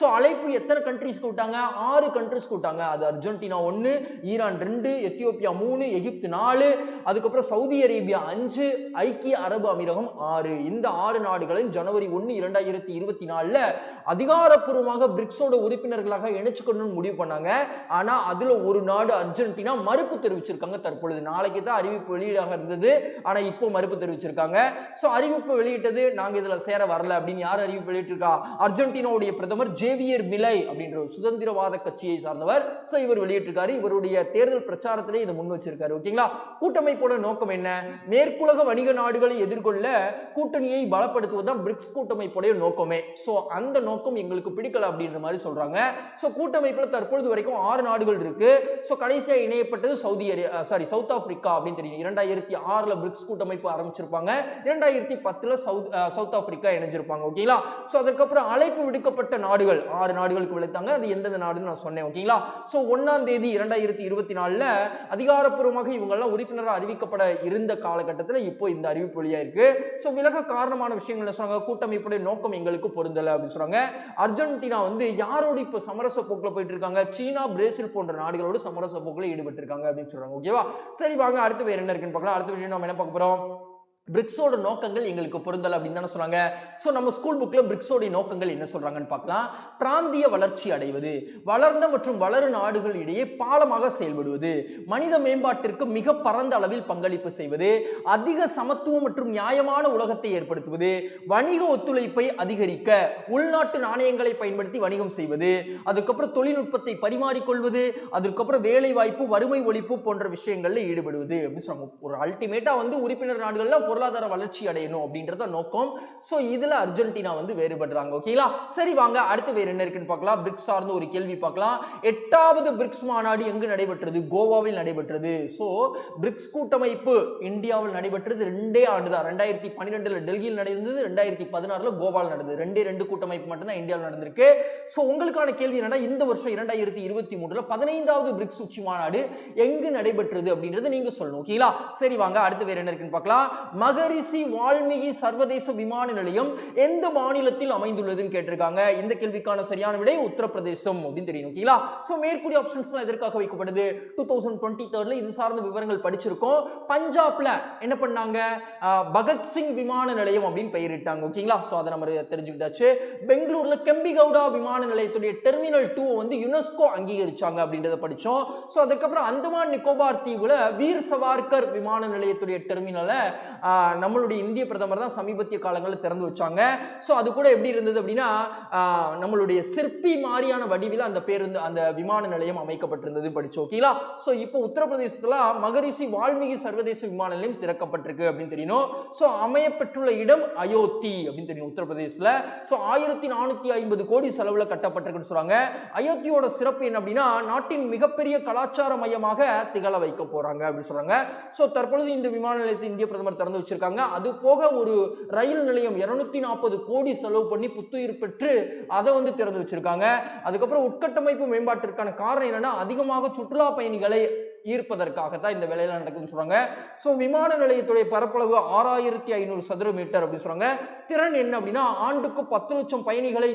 Speaker 1: ஸோ அழைப்பு எத்தனை கண்ட்ரிஸ் கூட்டாங்க ஆறு கண்ட்ரிஸ் கூட்டாங்க அது அர்ஜென்டினா ஒன்று ஈரான் ரெண்டு எத்தியோப்பியா மூணு எகிப்து நாலு அதுக்கப்புறம் சவுதி அரேபியா அஞ்சு ஐக்கிய அரபு அமீரகம் ஆறு. இந்த ஆறு நாடுகளையும் ஜனவரி ஒன்று இரண்டாயிரத்தி இருபத்தி நாலில் அதிகாரப்பூர்வமாக பிரிக்ஸோட உறுப்பினர்களாக இணைச்சுக்கணும்னு முடிவு பண்ணாங்க. ஆனால் அதில் ஒரு நாடு அர்ஜென்டினா மறுப்பு தெரிவிச்சிருக்காங்க தற்பொழுது. நாளைக்கு தான் அறிவிப்பு வெளியீடாக இருந்தது. ஆனால் இப்போ மறுப்பு தெரிவிச்சிருக்காங்க. ஸோ அறிவிப்பு வெளியிட்டது நாங்கள் இதில் சேர வரல அப்படின்னு யார் அறிவிப்பு வெளியிட்டிருக்கா? அர்ஜென்டினாவுடைய பிரதமர் ஜேவியர் மிலை அப்படின்ற ஒரு சுதந்திரவாத கட்சியை சார்ந்தவர். ஸோ இவர் வெளியிட்டிருக்காரு. இவருடைய தேர்தல் பிரச்சாரத்திலே இதை முன் வச்சிருக்காரு. ஓகேங்களா கூட்டமைப்போட நோக்கம் என்ன? மேற்குலக வணிக நாடுகளை எதிர்கொள்ள கூட்டணியை பலப்படுத்துவதுதான் பிரிக்ஸ் கூட்டமைப்புடைய நோக்கமே. ஸோ அந்த நோக்கம் எங்களுக்கு பிடிக்கல அப்படின்ற மாதிரி சொல்றாங்க. ஸோ கூட்டமைப்புல தற்பொழுது வரைக்கும் ஆறு நாடுகள் இருக்கு. ஸோ கடைசியாக இணையப்பட்டது சவுதி அரே சாரி சவுத் ஆப்பிரிக்கா அப்படின்னு தெரியும். இரண்டாயிரத்தி ஆறுல பிரிக்ஸ் கூட்டமைப்பு ஆரம்பிச்சிருப்பாங்க. இரண்டாயிரத்தி பத்துல சவுத் சவுத் ஆப்பிரிக்கா இணைஞ்சிருப்பாங்க. ஓகேங்களா ஸோ அதுக்கப்புறம் அழைப்பு விடுக்கப்பட்ட நாடுகள் ஆறு நாடுகளுக்கு விளைத்தாங்க. அது எந்தெந்த நாடுன்னு நான் சொன்னேன். ஓகேங்களா ஸோ ஒன்றாம் தேதி இரண்டாயிரத்தி இருபத்தி நாலில் அதிகாரப்பூர்வமாக இவங்கெல்லாம் உறுப்பினராக அறிவிக்கப்பட இருந்த காலகட்டத்தில் இப்போ இந்த அறிவிப்பு வழியாக இருக்கு ஸோ விலக காரணமான விஷயங்கள் சொல்றாங்க. கூட்டமைப்புடைய நோக்கம் எங்களுக்கு பொருந்தலை அப்படின்னு சொல்றாங்க. அர்ஜென்டினா வந்து யாரோட இப்போ சமரச போக்கில் போயிட்டு இருக்காங்க? சீனா பிரேசில் போன்ற நாடுகளோடு சமரச போக்கில் ஈடுபட்டு இருக்காங்க அப்படின்னு சொல்றாங்க. ஓகேவா சரி வாங்க. அடுத்து பேர் என்ன இருக்குன்னு பார்க்கலாம். அடுத்த விஷயம் நம்ம என்ன பார்க்க போறோம்? பிரிக்ஸோட நோக்கங்கள் எங்களுக்கு பொருந்தல் அப்படின்னு தானே சொன்னாங்க. ஸோ நம்ம ஸ்கூல் புக்கில் பிரிக்ஸோடைய நோக்கங்கள் என்ன சொல்கிறாங்கன்னு பார்க்கலாம். பிராந்திய வளர்ச்சி அடைவது வளர்ந்த மற்றும் வளரும் நாடுகள் இடையே பாலமாக செயல்படுவது மனித மேம்பாட்டிற்கு மிக பரந்த அளவில் பங்களிப்பு செய்வது அதிக சமத்துவம் மற்றும் நியாயமான உலகத்தை ஏற்படுத்துவது வணிக ஒத்துழைப்பை அதிகரிக்க உள்நாட்டு நாணயங்களை பயன்படுத்தி வணிகம் செய்வது அதுக்கப்புறம் தொழில்நுட்பத்தை பரிமாறிக்கொள்வது அதுக்கப்புறம் வேலை வாய்ப்பு வறுமை ஒழிப்பு போன்ற விஷயங்களில் ஈடுபடுவது அப்படின்னு சொல்லுவாங்க ஒரு அல்டிமேட்டாக வந்து உறுப்பினர் நாடுகள்லாம் பொருளாதார வளர்ச்சி அடையணும் அப்படின்றத நோக்கம். ஸோ இதுல அர்ஜென்டினா வந்து வேறுபடுறாங்க ஓகேங்களா சரி வாங்க அடுத்து வேறு என்ன இருக்குன்னு பார்க்கலாம். பிரிக்ஸ் சார்ந்த ஒரு கேள்வி பார்க்கலாம். எட்டாவது பிரிக்ஸ் மாநாடு எங்கு நடைபெற்றது? கோவாவில் நடைபெற்றது. ஸோ பிரிக்ஸ் கூட்டமைப்பு இந்தியாவில் நடைபெற்றது ரெண்டே ஆண்டு தான் ரெண்டாயிரத்தி பன்னிரெண்டுல டெல்லியில் நடந்தது ரெண்டாயிரத்தி பதினாறுல கோவாவில் நடந்தது. ரெண்டே ரெண்டு கூட்டமைப்பு மட்டும்தான் இந்தியாவில் நடந்திருக்கு. ஸோ உங்களுக்கான கேள்வி என்னன்னா இந்த வருஷம் இரண்டாயிரத்தி இருபத்தி மூணுல பதினைந்தாவது பிரிக்ஸ் உச்சி மாநாடு எங்கு நடைபெற்றது அப்படின்றது நீங்க சொல்லணும் ஓகேங்களா சரி வாங்க அடுத்து வேற என்ன இருக்குன்னு பார்க்கலாம். மகரிஷி வால்மீகி சர்வதேச விமான நிலையம் எந்த மாநிலத்தில் அமைந்துள்ளதுன்னு கேட்டிருக்காங்க. இந்த கேள்விக்கான சரியான விடை உத்தரப்பிரதேசம் அப்படின்னு தெரியும் ஓகேங்களா? ஸோ மேற்கூடிய ஆப்ஷன்ஸ்லாம் எதற்காக வைக்கப்படுது? டூ தௌசண்ட் டுவெண்ட்டி தேர்ட்ல இது சார்ந்த விவரங்கள் படிச்சிருக்கோம். பஞ்சாப்ல என்ன பண்ணாங்க? பகத்சிங் விமான நிலையம் அப்படின்னு பெயரிட்டாங்க ஓகேங்களா? ஸோ அதை நம்ம தெரிஞ்சுக்கிட்டாச்சு. பெங்களூர்ல கெம்பிகவுடா விமான நிலையத்துடைய டெர்மினல் டூ வந்து யுனெஸ்கோ அங்கீகரிச்சாங்க அப்படின்றத படிச்சோம். ஸோ அதுக்கப்புறம் அந்தமான் நிக்கோபார் தீவுல வீர் சவார்கர் விமான நிலையத்துடைய டெர்மினலை நம்மளுடைய இந்திய பிரதமர் தான் சமீபத்திய காலங்களில் திறந்து வச்சாங்க. ஸோ அது கூட எப்படி இருந்தது அப்படின்னா நம்மளுடைய சிற்பி மாதிரியான வடிவில் அந்த பேருந்து அந்த விமான நிலையம் அமைக்கப்பட்டிருந்தது படிச்சு ஓகேங்களா ஸோ இப்போ உத்தரப்பிரதேசத்தில் மகரிஷி வால்மீகி சர்வதேச விமான நிலையம் திறக்கப்பட்டிருக்கு அப்படின்னு தெரியணும் ஸோ அமையப்பெற்றுள்ள இடம் அயோத்தி அப்படின்னு தெரியும் உத்தரப்பிரதேசத்துல. ஸோ ஆயிரத்தி நானூற்றி ஐம்பது கோடி செலவில் கட்டப்பட்டிருக்குன்னு சொல்கிறாங்க அயோத்தியோட சிறப்பு என்ன அப்படின்னா நாட்டின் மிகப்பெரிய கலாச்சார மையமாக திகழ வைக்க போகிறாங்க அப்படின்னு சொல்கிறாங்க ஸோ தற்பொழுது இந்த விமான நிலையத்தை இந்திய பிரதமர் திறந்து வச்சிருக்காங்க. அது போக ஒரு ரயில் நிலையம் இருநூத்தி நாற்பது கோடி செலவு பண்ணி புத்துயிர் பெற்று அதை வந்து திறந்து வச்சிருக்காங்க. அதுக்கப்புறம் உட்கட்டமைப்பு மேம்பாட்டிற்கான காரணம் என்னன்னா அதிகமாக சுற்றுலா பயணிகளை ஈர்ப்பதற்காக தான் இந்த வேலையெல்லாம் நடக்குதுன்னு சொல்றாங்க. ஸோ விமான நிலையத்துடைய பரப்பளவு ஆறாயிரத்தி ஐநூறு சதுர மீட்டர் அப்படின்னு சொல்றாங்க. திறன் என்ன அப்படின்னா ஆண்டுக்கு பத்து லட்சம் பயணிகளை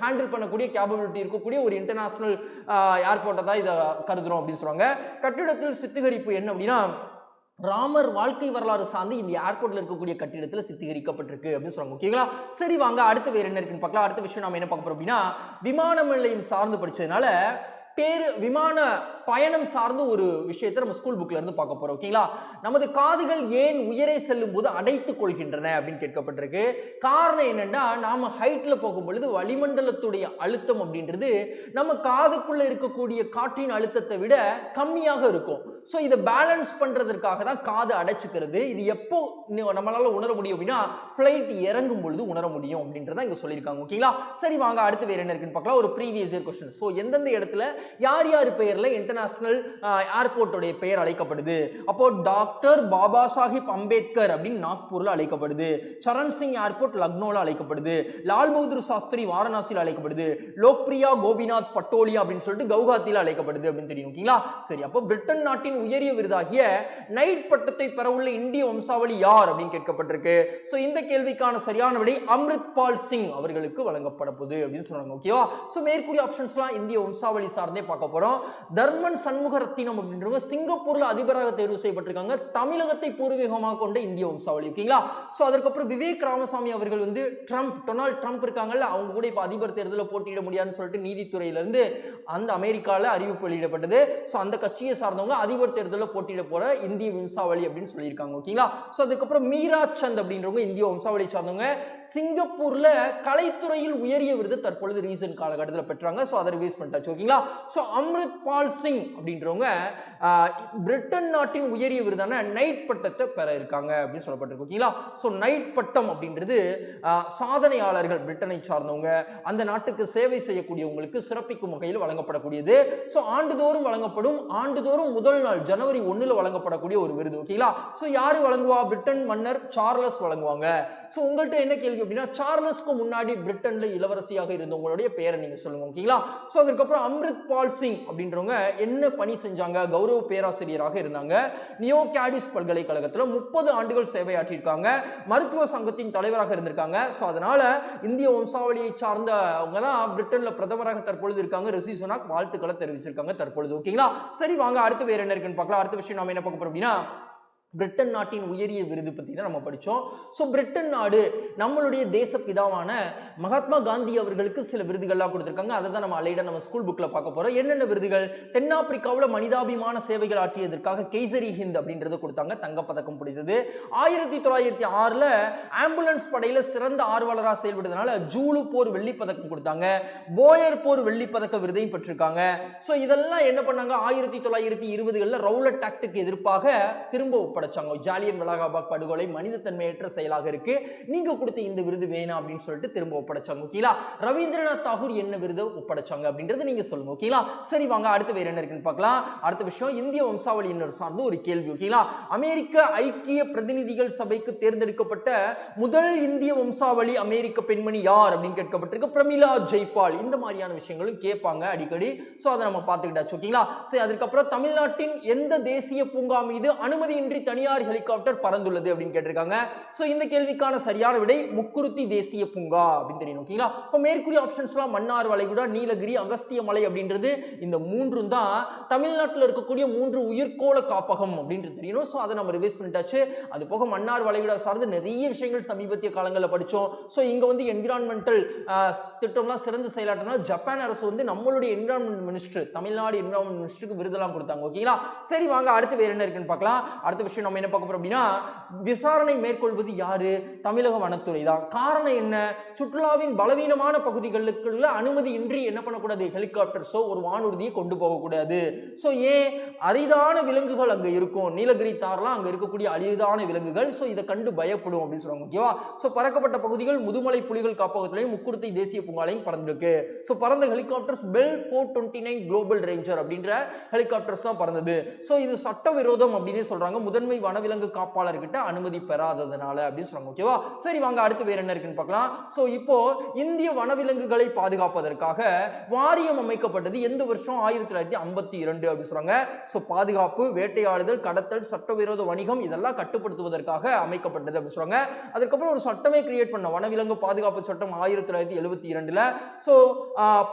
Speaker 1: ஹேண்டில் பண்ணக்கூடிய கேபபிலிட்டி இருக்கக்கூடிய ஒரு இன்டர்நேஷனல் ஏர்போர்ட்டை தான் இதை கருதுறோம் அப்படின்னு சொல்றாங்க. கட்டிடத்தில் சித்திகரிப்பு என்ன அப்படின்னா ராமர் வாழ்க்கை வரலாறு சார்ந்து இந்த ஏர்போர்ட்ல இருக்கக்கூடிய கட்டிடத்தில் சித்திகரிக்கப்பட்டிருக்கு அப்படின்னு சொல்றாங்க. ஓகேங்களா சரி வாங்க அடுத்து வேற என்ன இருக்குன்னு பார்க்கலாம். அடுத்த விஷயம் நம்ம என்ன பார்க்க போறோம் அப்படின்னா விமான நிலையம் சார்ந்து படிச்சதுனால பேரு விமான பயணம் சார்ந்த ஒரு விஷயத்தை நம்ம ஸ்கூல் புக்ல இருந்து பார்க்க போறோம் ஓகேங்களா நமது காதுகள் ஏன் உயரே செல்லும் போது அடைத்துக் கொள்கின்றன அப்படின்னு கேட்கப்பட்டிருக்கு. காரணம் என்னன்னா நாம ஹைட்ல போகும் பொழுது வளிமண்டலத்துடைய அழுத்தம் அப்படின்றது நம்ம காதுக்குள்ள இருக்கக்கூடிய காற்றின் அழுத்தத்தை விட கம்மியாக இருக்கும். ஸோ இதை பேலன்ஸ் பண்றதற்காக தான் காது அடைச்சிக்கிறது. இது எப்போ நம்மளால உணர முடியும் அப்படின்னா ஃப்ளைட் இறங்கும் பொழுது உணர முடியும் அப்படின்றத இங்க சொல்லியிருக்காங்க ஓகேங்களா சரி வாங்க அடுத்து வேற என்ன இருக்குன்னு பார்க்கலாம். ஒரு ப்ரீவியஸ் இயர் கொஸ்டின் ஸோ எந்தெந்த இடத்துல யார் யார் பெயரில் இன்டர்நேஷனல் ஏர்போர்ட்டுடைய பெயர் அழைக்கப்படுது? அப்போ டாக்டர் பாபா சாஹிப் அம்பேத்கர் அப்படின்னு நாக்பூரில் அழைக்கப்படுது. சரண் சிங் ஏர்போர்ட் லக்னோவில் அழைக்கப்படுது. லால் பகதூர் சாஸ்திரி வாரணாசியில் அழைக்கப்படுது. லோக்பிரியா கோபிநாத் பட்டோலியா அப்படின்னு சொல்லிட்டு கவுகாத்தியில் அழைக்கப்படுது அப்படின்னு தெரியும் ஓகேங்களா? சரி அப்போ பிரிட்டன் நாட்டின் உயரிய விருதாகிய நைட் பட்டத்தை பெறவுள்ள இந்திய வம்சாவளி யார் அப்படின்னு கேட்கப்பட்டிருக்கு. ஸோ இந்த கேள்விக்கான சரியான விடை அம்ரித் பால் சிங் அவர்களுக்கு வழங்கப்பட போகுது அப்படின்னு சொன்னாங்க ஓகேவா? ஸோ மேற்கூடிய ஆப்ஷன்ஸ்லாம் இந்திய வம்சாவளி சார்ந்த பார்க்க போகிறோம் தர்மன் சண்முக ரத்தினம் அப்படின்றவங்க சிங்கப்பூர்ல அதிபராக தேர்வு செய்யப்பட்டிருக்காங்க. தமிழகத்தை பூர்வீகமாக கொண்ட இந்திய வம்சாவளி ஓகேங்களா? ஸோ அதற்கப்புறம் விவேக் ராமசாமி அவர்கள் வந்து ட்ரம்ப் டொனால்ட் ட்ரம்ப் இருக்காங்கல்ல அவங்க கூட இப்போ அதிபர் தேர்தலில் போட்டியிட முடியாதுன்னு சொல்லிட்டு நீதித்துறையிலேருந்து அந்த அமெரிக்காவில் அறிவிப்பு வெளியிடப்பட்டது. ஸோ அந்த கட்சியை சார்ந்தவங்க அதிபர் தேர்தலில் போட்டியிட போகிற இந்திய வம்சாவளி அப்படின்னு சொல்லியிருக்காங்க ஓகேங்களா? ஸோ அதுக்கப்புறம் மீரா சந்த் அப்படின்றவங்க இந்திய வம்சாவளி சார்ந்தவங்க சிங்கப்பூர்ல கலைத்துறையில் உயரிய விருது தற்பொழுது ரீசன்ட் காலகட்டத்தில் பெற்றாங்க. ஸோ அதை ரிவீஸ் பண்ணிட்டாச்சு ஓகேங்களா? ஸோ அம்ரித் பால் சிங் அப்படின்றவங்க பிரிட்டன் நாட்டின் உயரிய விருதான நைட் பட்டத்தை பெற இருக்காங்க அப்படின்னு சொல்லப்பட்டிருக்கு ஓகேங்களா? ஸோ நைட் பட்டம் அப்படின்றது சாதனையாளர்கள் பிரிட்டனை சார்ந்தவங்க அந்த நாட்டுக்கு சேவை செய்யக்கூடியவங்களுக்கு சிறப்பிக்கும் வகையில் வழங்கப்படக்கூடியது. ஸோ ஆண்டுதோறும் வழங்கப்படும் ஆண்டுதோறும் முதல் நாள் ஜனவரி ஒண்ணுல வழங்கப்படக்கூடிய ஒரு விருது ஓகேங்களா? ஸோ யாரு வழங்குவா? பிரிட்டன் மன்னர் சார்லஸ் வழங்குவாங்க. ஸோ உங்கள்கிட்ட என்ன கேள்வி அப்படின்னா சார்லஸ்க்கு முன்னாடி பிரிட்டன்ல இளவரசியாக இருந்தவங்களுடைய பேரை நீங்க சொல்லுங்க ஓகேங்களா? ஸோ அதுக்கப்புறம் அம்ரித் பால் சிங் அப்படின்றவங்க என்ன பணி செஞ்சாங்க? கௌரவ பேராசிரியராக இருந்தாங்க. நியோ கேடிஸ் பல்கலைக்கழகத்தில் முப்பது ஆண்டுகள் சேவையாற்றியிருக்காங்க. மருத்துவ சங்கத்தின் தலைவராக இருந்திருக்காங்க. ஸோ அதனால இந்திய வம்சாவளியை சார்ந்தவங்க தான் பிரிட்டனில் பிரதமராக தற்பொழுது இருக்காங்க. ரிஷி சுனாக் வாழ்த்துக்களை தெரிவிச்சிருக்காங்க தற்பொழுது. ஓகேங்களா? சரி வாங்க அடுத்து வேற என்ன இருக்குன்னு பார்க்கலாம். அடுத்த விஷயம் நாம என்ன பார்க்க போறோம் அப்படின்னா பிரிட்டன் நாட்டின் உயரிய விருது பற்றி தான் நம்ம படித்தோம் ஸோ பிரிட்டன் நாடு நம்மளுடைய தேசப்பிதாவான மகாத்மா காந்தி அவர்களுக்கு சில விருதுகள்லாம் கொடுத்துருக்காங்க. அதை தான் நம்ம அலையிட நம்ம ஸ்கூல் புக்கில் பார்க்க போகிறோம் என்னென்ன விருதுகள்? தென்னாப்பிரிக்காவில் மனிதாபிமான சேவைகள் ஆற்றியதற்காக கெய்சரி ஹிந்த் அப்படின்றத கொடுத்தாங்க. தங்கப்பதக்கம் பிடித்தது ஆயிரத்தி தொள்ளாயிரத்தி ஆறில் ஆம்புலன்ஸ் படையில் சிறந்த ஆர்வலராக செயல்படுறதுனால ஜூலு போர் வெள்ளிப்பதக்கம் கொடுத்தாங்க. போயர் போர் வெள்ளிப்பதக்க விருதையும் பெற்றிருக்காங்க. ஸோ இதெல்லாம் என்ன பண்ணாங்க? ஆயிரத்தி தொள்ளாயிரத்தி இருபதுகளில் ரவுலட் ஆக்டுக்கு எதிர்ப்பாக திரும்ப படைச்சாங்க. ஜாலியன் வளாகாபாக் படுகொலை மனிதத்தன்மையற்ற செயலாக இருக்கு. நீங்க கொடுத்த இந்த விருது வேணாம் அப்படின்னு சொல்லிட்டு திரும்ப ஒப்படைச்சாங்க ஓகேங்களா? ரவீந்திரநாத் தாகூர் என்ன விருது ஒப்படைச்சாங்க அப்படின்றது நீங்க சொல்லுங்க ஓகேங்களா? சரி வாங்க அடுத்து வேற என்ன இருக்குன்னு பார்க்கலாம். அடுத்த விஷயம் இந்திய வம்சாவளியினர் சார்ந்து ஒரு கேள்வி ஓகேங்களா? அமெரிக்க ஐக்கிய பிரதிநிதிகள் சபைக்கு தேர்ந்தெடுக்கப்பட்ட முதல் இந்திய வம்சாவளி அமெரிக்க பெண்மணி யார் அப்படின்னு கேட்கப்பட்டிருக்கு. பிரமிளா ஜெய்பால். இந்த மாதிரியான விஷயங்களும் கேட்பாங்க அடிக்கடி. ஸோ அதை நம்ம பார்த்துக்கிட்டாச்சு ஓகேங்களா? சரி அதுக்கப்புறம் தமிழ்நாட்டின் எந்த தேசிய பூங்கா மீது அனுமதியின்றி தனியார் ஹெலிகாப்டர் பறந்துள்ளது அப்படின்னு கேட்டிருக்காங்க. ஸோ இந்த கேள்விக்கான சரியான விடை முக்குருத்தி தேசிய பூங்கா அப்படின்னு தெரியும். ஓகேங்களா இப்போ மேற்கூறிய ஆப்ஷன்ஸ்லாம் மன்னார் வளைகுடா நீலகிரி அகஸ்திய மலை அப்படின்றது இந்த மூன்றும் தான் தமிழ்நாட்டில் இருக்கக்கூடிய மூன்று உயிர்கோள காப்பகம் அப்படின்றது தெரியணும் ஸோ அதை நம்ம ரிவைஸ் பண்ணிட்டாச்சு. அது போக மன்னார் வளைகுடா சார்ந்து நிறைய விஷயங்கள் சமீபத்திய காலங்களில் படித்தோம் ஸோ இங்கே வந்து என்விரான்மெண்டல் திட்டம்லாம் சிறந்து செயலாற்றினா ஜப்பான் அரசு வந்து நம்மளுடைய என்விரான்மெண்ட் மினிஸ்டர் தமிழ்நாடு என்விரான்மெண்ட் மினிஸ்டருக்கு விருதெல்லாம் கொடுத்தாங்க. ஓகேங்களா சரி வாங்க அடுத்து வேற என்ன இருக்குன்னு பார்க்கலாம். அடுத்த விஷயம் விஷயம் நம்ம என்ன பார்க்க போறோம் அப்படின்னா விசாரணை மேற்கொள்வது யாரு? தமிழக வனத்துறை தான். காரணம் என்ன? சுற்றுலாவின் பலவீனமான பகுதிகளுக்குள்ள அனுமதியின்றி என்ன பண்ணக்கூடாது? ஹெலிகாப்டர்ஸோ ஒரு வானூர்தியை கொண்டு போகக்கூடாது. ஸோ ஏன்? அரிதான விலங்குகள் அங்கே இருக்கும். நீலகிரி தார்லாம் அங்கே இருக்கக்கூடிய அரிதான விலங்குகள். ஸோ இதை கண்டு பயப்படும் அப்படின்னு சொல்லுவாங்க ஓகேவா ஸோ பறக்கப்பட்ட பகுதிகள் முதுமலை புலிகள் காப்பகத்திலையும் முக்குருத்தை தேசிய பூங்காலையும் பறந்துருக்கு. ஸோ பறந்த helicopters Bell four twenty nine global ranger அப்படின்ற ஹெலிகாப்டர்ஸ் தான் பறந்தது. ஸோ இது சட்டவிரோதம் அப்படின்னு சொல்றாங்க. முதன்மை வனவிலங்கு காப்பாளர்கிட்ட அனுமதி பெறாததுனால அப்படின்னு சொல்றாங்க ஓகேவா சரி வாங்க அடுத்து வேற என்ன இருக்குன்னு பார்க்கலாம். ஸோ இப்போ இந்திய வனவிலங்குகளை பாதுகாப்பதற்காக வாரியம் அமைக்கப்பட்டது எந்த வருஷம்? ஆயிரத்தி தொள்ளாயிரத்தி ஐம்பத்தி இரண்டு அப்படின்னு சொல்றாங்க. ஸோ பாதுகாப்பு வேட்டையாடுதல் கடத்தல் சட்டவிரோத வணிகம் இதெல்லாம் கட்டுப்படுத்துவதற்காக அமைக்கப்பட்டது அப்படின்னு சொல்றாங்க. அதுக்கப்புறம் ஒரு சட்டமே கிரியேட் பண்ண வனவிலங்கு பாதுகாப்பு சட்டம் ஆயிரத்தி தொள்ளாயிரத்தி எழுபத்தி இரண்டுல. ஸோ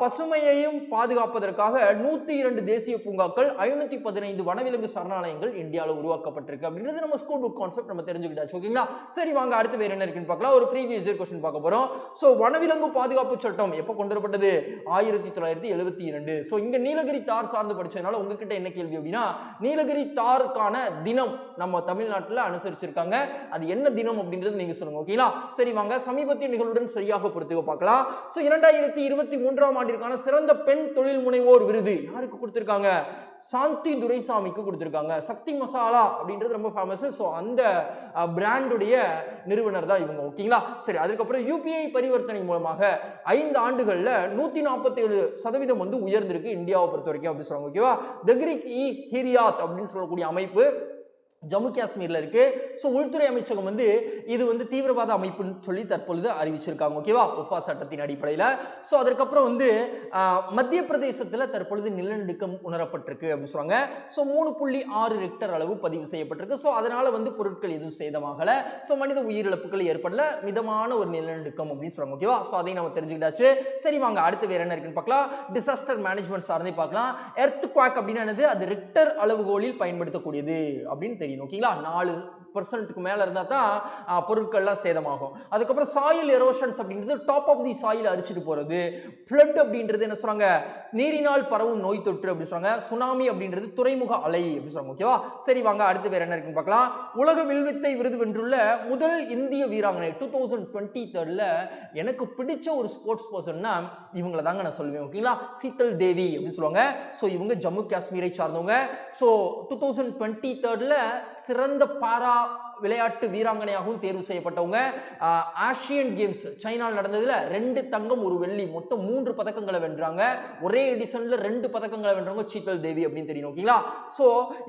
Speaker 1: பசுமையையும் பாதுகாப்பதற்காக நூத்தி இரண்டு தேசிய பூங்காக்கள் ஐநூத்தி பதினைந்து வனவிலங்கு சரணாலயங்கள் இந்தியாவில் உருவாக்கப்பட்டிருக்கு அப்படின்றது நம்ம ஸ்கூல் புக் கான்செப்ட் நம்ம தெரிஞ்சுக்கிட்டாச்சு ஓகேங்களா சரி வாங்க அடுத்து வேறு என்ன இருக்குன்னு பார்க்கலாம். ஒரு ப்ரீவியஸ் இயர் கொஸ்டின் பார்க்க போகிறோம் ஸோ வனவிலங்கு பாதுகாப்பு சட்டம் எப்போ கொண்டு வரப்பட்டது ஆயிரத்தி தொள்ளாயிரத்தி எழுபத்தி இரண்டு. ஸோ இங்கே நீலகிரி தார் சார்ந்து படிச்சதுனால உங்ககிட்ட என்ன கேள்வி அப்படின்னா நீலகிரி தாருக்கான தினம் நம்ம தமிழ்நாட்டில் அனுசரிச்சிருக்காங்க. அது என்ன தினம் அப்படின்றது நீங்கள் சொல்லுங்கள் ஓகேங்களா சரி வாங்க. சமீபத்திய நிகழ்வுடன் சரியாக பொறுத்துக்க பார்க்கலாம். ஸோ இரண்டாயிரத்தி இருபத்தி மூன்றாம் ஆண்டிற்கான சிறந்த பெண் தொழில் முனைவோர் விருது யாருக்கு கொடுத்துருக்காங்க? சாந்தி துரைசாமிக்கு கொடுத்துருக்காங்க. சக்தி மசாலா அப்படின்றது ரொம்ப ஃபேமஸ் ஸோ அந்த பிராண்டுடைய நிறுவனர் தான் இவங்க. ஓகேங்களா சரி அதுக்கப்புறம் யூபிஐ பரிவர்த்தனை மூலமாக ஐந்து ஆண்டுகளில் நூற்றி நாற்பத்தேழு சதவீதம் வந்து உயர்ந்திருக்கு இந்தியாவை பொறுத்த வரைக்கும் அப்படின்னு சொல்லுவாங்க ஓகேவா தக்ரிக் இ ஹிரியாத் அப்படின்னு சொல்லக்கூடிய அமைப்பு. ஜம்மு காஷ்மீரில் இருக்கு. ஸோ உள்துறை அமைச்சகம் வந்து இது வந்து தீவிரவாத அமைப்புன்னு சொல்லி தற்பொழுது அறிவிச்சிருக்காங்க. ஓகேவா ஒப்பா சட்டத்தின் அடிப்படையில். ஸோ அதற்கப்புறம் வந்து மத்திய பிரதேசத்தில் தற்பொழுது நிலநடுக்கம் உணரப்பட்டிருக்கு அப்படின்னு சொல்கிறாங்க ஸோ மூணு புள்ளி ஆறு ரெக்டர் அளவு பதிவு செய்யப்பட்டிருக்கு. ஸோ அதனால வந்து பொருட்கள் எதுவும் சேதமாகலை. ஸோ மனித உயிரிழப்புகள் ஏற்படல. மிதமான ஒரு நிலநடுக்கம் அப்படின்னு சொல்றாங்க. ஓகேவா ஸோ அதையும் நம்ம தெரிஞ்சுக்கிட்டாச்சு. சரி வாங்க. அடுத்து வேற என்ன இருக்குன்னு பார்க்கலாம். டிசாஸ்டர் மேனேஜ்மெண்ட் சார்ந்தே பார்க்கலாம். எர்த் குவாக் அப்படின்னு என்னது? அது ரிக்டர் அளவுகோலில் பயன்படுத்தக்கூடியது அப்படின்னு தெரியும். ஓகேங்களா? நாலு பர்சன்ட்டுக்கு மேலே இருந்தால் தான் பொருட்கள்லாம் சேதமாகும். அதுக்கப்புறம் சாயில் எரோஷன்ஸ் அப்படின்றது டாப் ஆஃப் தி சாயில் அரிச்சிட்டு போகிறது ஃப்ளட் அப்படின்றது என்ன சொல்கிறாங்க நீரினால் பரவும் நோய் தொற்று அப்படின்னு சொல்கிறாங்க சுனாமி அப்படின்றது துறைமுக அலை அப்படின்னு சொல்கிறாங்க ஓகேவா சரி வாங்க அடுத்து வேறு என்ன இருக்குன்னு பார்க்கலாம். உலக வில்வித்தை விருது வென்றுள்ள முதல் இந்திய வீராங்கனை டூ தௌசண்ட் டுவெண்ட்டி தேர்டில் எனக்கு பிடிச்ச ஒரு ஸ்போர்ட்ஸ் பர்சன்னா இவங்களை தாங்க நான் சொல்லுவேன் ஓகேங்களா சீத்தல் தேவி அப்படின்னு சொல்லுவாங்க. ஸோ இவங்க ஜம்மு காஷ்மீரை சார்ந்தவங்க. ஸோ டூ தௌசண்ட் டுவெண்ட்டி தேர்டில் சிறந்த பாரா விளையாட்டு வீராங்கனையாகவும் தேர்வு செய்யப்பட்டவங்க ஆசியன் கேம்ஸ் சைனாவில் நடந்ததுல ரெண்டு தங்கம் ஒரு வெள்ளி. மொத்தம் மூன்று பதக்கங்களை வென்றாங்க. ஒரே எடிஷன்ல ரெண்டு பதக்கங்களை வென்றவங்க சீத்தல் தேவி அப்படின்னு தெரியும் ஓகேங்களா? ஸோ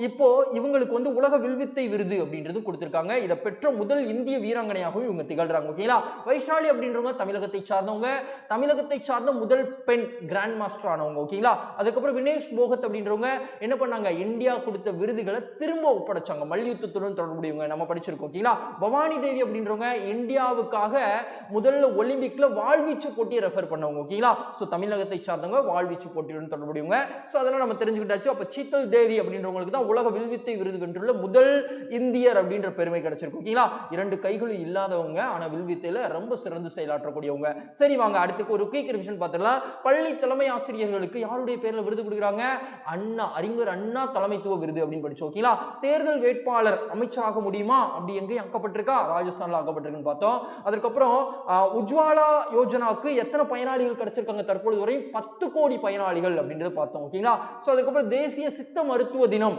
Speaker 1: இப்போ இவங்களுக்கு வந்து உலக வில்வித்தை விருது அப்படின்றது கொடுத்திருக்காங்க. இதை பெற்ற முதல் இந்திய வீராங்கனையாகவும் இவங்க திகழ்றாங்க ஓகேங்களா? வைஷாலி அப்படின்றவங்க தமிழகத்தை சார்ந்தவங்க. தமிழகத்தை சார்ந்த முதல் பெண் கிராண்ட் மாஸ்டர் ஆனவங்க ஓகேங்களா? அதுக்கப்புறம் வினேஷ் போகத் அப்படின்றவங்க என்ன பண்ணாங்க? இந்தியா கொடுத்த விருதுகளை திரும்ப ஒப்படைச்சாங்க. மல்யுத்தத்துடன் தொடர்புடையவங்க. நம்ம படிச்சிருக்கோம் ஓகேங்களா? பவானி தேவி அப்படின்றவங்க இந்தியாவுக்காக முதல்ல ஒலிம்பிக்ல வாழ்வீச்சு போட்டியை ரெஃபர் பண்ணவங்க ஓகேங்களா? ஸோ தமிழகத்தை சார்ந்தவங்க வாழ்வீச்சு போட்டியுடன் தொடர்புடையவங்க. ஸோ அதெல்லாம் நம்ம தெரிஞ்சுக்கிட்டாச்சு. அப்போ சீத்தல் தேவி அப்படின்றவங்களுக்கு தான் உலக வில்வித்தை விருது வென்றுள்ள முதல் இந்தியர் அப்படின்ற பெருமை கிடைச்சிருக்கு ஓகேங்களா? இரண்டு கைகளும் இல்லாதவங்க ஆனால் வில்வித்தையில ரொம்ப சிறந்து செயலாற்றக்கூடியவங்க. சரி வாங்க அடுத்துக்கு ஒரு குயிக் ரிவிஷன் பார்த்துடலாம். பள்ளி தலைமை ஆசிரியர்களுக்கு யாருடைய பேரில் விருது கொடுக்குறாங்க? அண்ணா அறிஞர் அண்ணா தலைமைத்துவ விருது அப்படின்னு படிச்சு ஓகேங்களா? தேர்தல் வேட்பாளர் அமைச்சராக முடியுமா? அப்படி எங்கேயும் அக்கப்பட்டிருக்கா ராஜஸ்தான்ல அக்கப்பட்டிருக்குன்னு பார்த்தோம். அதுக்கப்புறம் ஆஹ், உஜ்வாலா யோஜனாவுக்கு எத்தனை பயனாளிகள் கிடைச்சிருக்காங்க தற்பொழுது வரை பத்து கோடி பயனாளிகள் அப்படின்றத பார்த்தோம் ஓகேங்களா? ஸோ அதுக்கப்புறம் தேசிய சித்த மருத்துவ தினம்.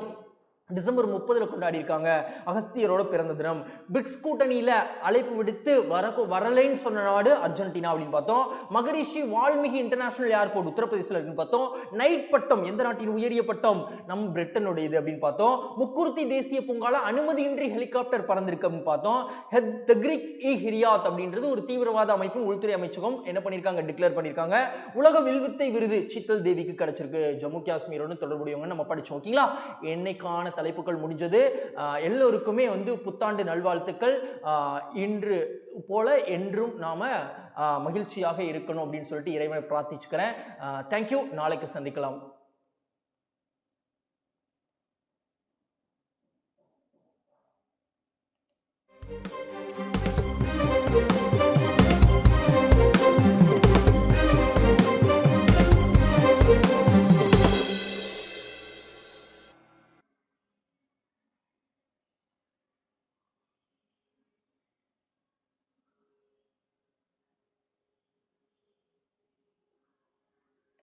Speaker 1: டிசம்பர் முப்பதில் கொண்டாடி இருக்காங்க அகஸ்தியரோட பிறந்த தினம். பிரிக்ஸ் கூட்டணியில் அழைப்பு விடுத்து வர வரலைன்னு சொன்ன நாடு அர்ஜென்டினா அப்படின்னு பார்த்தோம். மகரிஷி வால்மீகி இன்டர்நேஷனல் ஏர்போர்ட் உத்தரப்பிரதேசில் இருக்குன்னு பார்த்தோம். நைட் பட்டம் எந்த நாட்டின் உயரிய பட்டம்? நம் பிரிட்டனுடையது அப்படின்னு பார்த்தோம். முக்குருத்தி தேசிய பூங்கால அனுமதியின்றி ஹெலிகாப்டர் பறந்திருக்கு அப்படின்னு பார்த்தோம். ஹெத் தக்ரிக் இ ஹிரியாத் அப்படின்றது ஒரு தீவிரவாத அமைப்பும் உள்துறை அமைச்சகம் என்ன பண்ணியிருக்காங்க? டிக்ளேர் பண்ணியிருக்காங்க. உலக வில்வித்தை விருது சித்தல் தேவிக்கு கிடைச்சிருக்கு. ஜம்மு காஷ்மீரோட தொடர்புடையவங்க நம்ம படிச்சோம் ஓகேங்களா? என்னைக்கான தலைப்புகள் முடிஞ்சது. எல்லோருக்குமே வந்து புத்தாண்டு நல்வாழ்த்துக்கள். இன்று போல என்றும் நாம மகிழ்ச்சியாக இருக்கணும் அப்படின்னு சொல்லிட்டு இறைவனை பிரார்த்திச்சுக்கிறேன். தேங்க்யூ நாளைக்கு சந்திக்கலாம்.